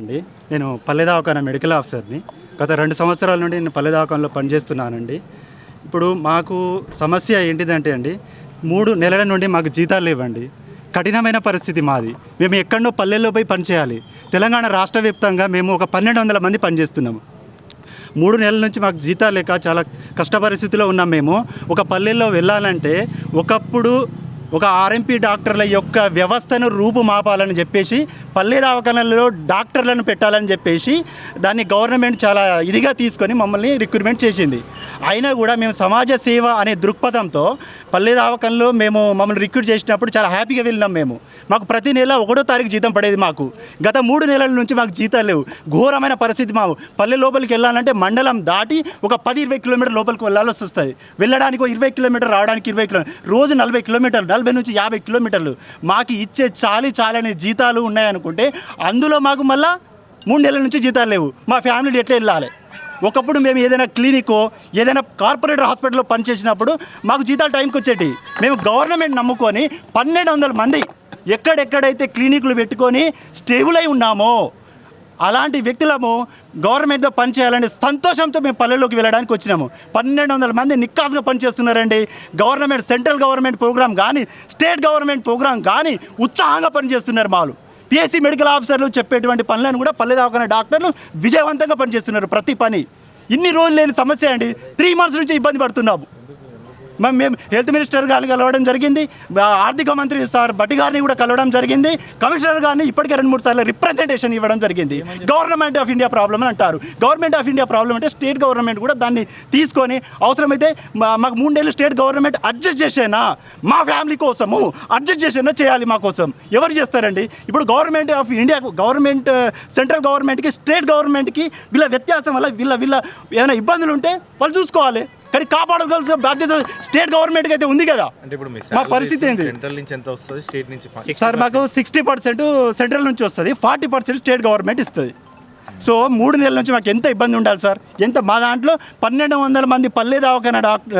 అండి. నేను పల్లె దవాఖాన మెడికల్ ఆఫీసర్ని. గత రెండు సంవత్సరాల నుండి నేను పల్లె దవాఖానలో పనిచేస్తున్నానండి. ఇప్పుడు మాకు సమస్య ఏంటిదంటే అండి మూడు నెలల నుండి మాకు జీతాలు ఇవ్వండి కఠినమైన పరిస్థితి మాది. మేము ఎక్కడో పల్లెల్లో పోయి పనిచేయాలి. తెలంగాణ రాష్ట్ర వ్యాప్తంగా మేము ఒక పన్నెండు వందల మంది పనిచేస్తున్నాము. మూడు నెలల నుంచి మాకు జీతాలు లేక చాలా కష్ట పరిస్థితిలో ఉన్నాం మేము. ఒక పల్లెల్లో వెళ్ళాలంటే ఒకప్పుడు ఒక ఆర్ఎంపీ డాక్టర్ల యొక్క వ్యవస్థను రూపుమాపాలని చెప్పేసి పల్లె దవాఖానలలో డాక్టర్లను పెట్టాలని చెప్పేసి దాన్ని గవర్నమెంట్ చాలా ఇదిగా తీసుకొని మమ్మల్ని రిక్రూట్మెంట్ చేసింది. అయినా కూడా మేము సమాజ సేవ అనే దృక్పథంతో పల్లె దవాఖానలో మేము మమ్మల్ని రిక్రూట్ చేసినప్పుడు చాలా హ్యాపీగా వెళ్ళినాం మేము. మాకు ప్రతి నెల ఒకటో తారీఖు జీతం పడేది మాకు. గత మూడు నెలల నుంచి మాకు జీతాలు లేవు. ఘోరమైన పరిస్థితి మాకు. పల్లె లోపలికి వెళ్ళాలంటే మండలం దాటి ఒక పది ఇరవై కిలోమీటర్ లోపలికి వెళ్ళాల్సి వస్తుంది. వెళ్ళడానికి ఇరవై కిలోమీటర్ రావడానికి ఇరవై కిలోమీటర్ రోజు నలభై కిలోమీటర్లు. నలభై నుంచి యాభై కిలోమీటర్లు మాకు ఇచ్చే చాలి చాలని జీతాలు ఉన్నాయనుకుంటే అందులో మాకు మళ్ళా మూడు నెలల నుంచి జీతాలు లేవు. మా ఫ్యామిలీ ఎట్లా వెళ్ళాలి? ఒకప్పుడు మేము ఏదైనా క్లినికో ఏదైనా కార్పొరేట్ హాస్పిటల్లో పనిచేసినప్పుడు మాకు జీతాలు టైంకి వచ్చేటి. మేము గవర్నమెంట్ నమ్ముకొని పన్నెండు వందల మంది ఎక్కడెక్కడైతే క్లినిక్లు పెట్టుకొని స్టేబుల్ అయి ఉన్నామో అలాంటి వ్యక్తులము గవర్నమెంట్లో పనిచేయాలని సంతోషంతో మేము పల్లెల్లోకి వెళ్ళడానికి వచ్చినాము. పన్నెండు వందల మంది నిక్కాసుగా పనిచేస్తున్నారండి. గవర్నమెంట్ సెంట్రల్ గవర్నమెంట్ ప్రోగ్రామ్ కానీ స్టేట్ గవర్నమెంట్ ప్రోగ్రామ్ కానీ ఉత్సాహంగా పనిచేస్తున్నారు మాలు. పిఎస్సీ మెడికల్ ఆఫీసర్లు చెప్పేటువంటి పనులను కూడా పల్లె దవాఖాన డాక్టర్లు విజయవంతంగా పనిచేస్తున్నారు ప్రతి పని. ఇన్ని రోజులు లేని సమస్య అండి. త్రీ మంత్స్ నుంచి ఇబ్బంది పడుతున్నాము. మేము మేము హెల్త్ మినిస్టర్ గారిని కలవడం జరిగింది. ఆర్థిక మంత్రి సార్ భట్టి గారిని కూడా కలవడం జరిగింది. కమిషనర్ గారిని ఇప్పటికే రెండు మూడు సార్లు రిప్రజెంటేషన్ ఇవ్వడం జరిగింది. గవర్నమెంట్ ఆఫ్ ఇండియా ప్రాబ్లం అని అంటారు. గవర్నమెంట్ ఆఫ్ ఇండియా ప్రాబ్లం అంటే స్టేట్ గవర్నమెంట్ కూడా దాన్ని తీసుకొని అవసరమైతే మా- మాకు మూడేళ్ళు స్టేట్ గవర్నమెంట్ అడ్జస్ట్ చేసేనా? మా ఫ్యామిలీ కోసము అడ్జస్ట్ చేసేనా చేయాలి మా కోసం? ఎవరు చేస్తారండి? ఇప్పుడు government of India government central గవర్నమెంట్కి స్టేట్ గవర్నమెంట్కి వీళ్ళ వ్యత్యాసం వల్ల వీళ్ళ వీళ్ళ ఏమైనా ఇబ్బందులు ఉంటే వాళ్ళు చూసుకోవాలి. కానీ కాపాడవలసిన బాధ్యత స్టేట్ గవర్నమెంట్కి అయితే ఉంది కదా. అంటే ఇప్పుడు మీ పరిస్థితి ఏంటి? సెంట్రల్ నుంచి ఎంత వస్తుంది? స్టేట్ నుంచి సార్ మాకు సిక్స్టీ పర్సెంట్ సెంట్రల్ నుంచి వస్తుంది ఫార్టీ పర్సెంట్ స్టేట్ గవర్నమెంట్ ఇస్తుంది. సో మూడు నెలల నుంచి మాకు ఎంత ఇబ్బంది ఉండాలి సార్ ఎంత మా దాంట్లో పన్నెండు వందల మంది పల్లె దవాఖాన డాక్టర్